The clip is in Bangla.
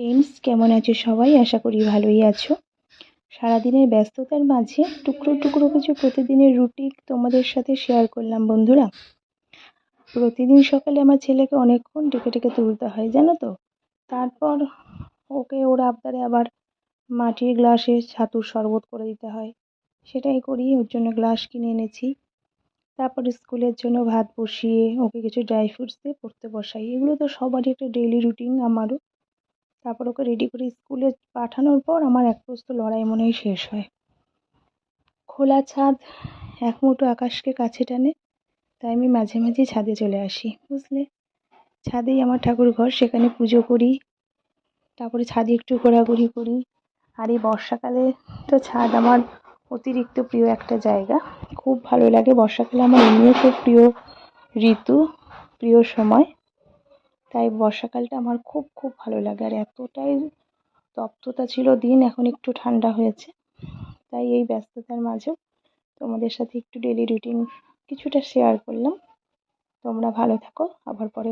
ফ্রেন্ডস কেমন আছো সবাই? আশা করি ভালোই আছো। সারাদিনের ব্যস্ততার মাঝে টুকরো টুকরো কিছু প্রতিদিনের রুটিন তোমাদের সাথে শেয়ার করলাম, বন্ধুরা। প্রতিদিন সকালে আমার ছেলেকে অনেকক্ষণ ডেকে ডেকে তুলতে হয়, জানো তো? তারপর ওকে ওর আবদারে আবার মাটির গ্লাসে ছাতুর শরবত করে দিতে হয়। সেটাই করি, ওর জন্য গ্লাস কিনে এনেছি। তারপর স্কুলের জন্য ভাত বসিয়ে ওকে কিছু ড্রাই ফ্রুটস দিয়ে পড়তে বসাই। এগুলো তো সবারই একটা ডেইলি রুটিন আমারও। তারপর ওকে রেডি করে স্কুলে পাঠানোর পর আমার এক প্রস্ত লড়াই মনে হয় শেষ হয়। খোলা ছাদ, এক মুঠো আকাশকে কাছে টানে, তাই আমি মাঝে মাঝে ছাদে চলে আসি, বুঝলে? ছাদেই আমার ঠাকুর ঘর সেখানে পুজো করি, তারপরে ছাদে একটু ঘোরাঘুরি করি। আর এই বর্ষাকালে তো ছাদ আমার অতিরিক্ত প্রিয় একটা জায়গা। খুব ভালো লাগে, বর্ষাকালে আমার এমনিও খুব প্রিয় ঋতু, প্রিয় সময়। তাই বর্ষাকালটা আমার খুব খুব ভালো লাগে। আর এতটাই তপ্ততা ছিল দিন, এখন একটু ঠান্ডা হয়েছে। তাই এই ব্যস্ততার মাঝেও তোমাদের সাথে একটু ডেলি রুটিন কিছুটা শেয়ার করলাম। তোমরা ভালো থাকো, আবার পরে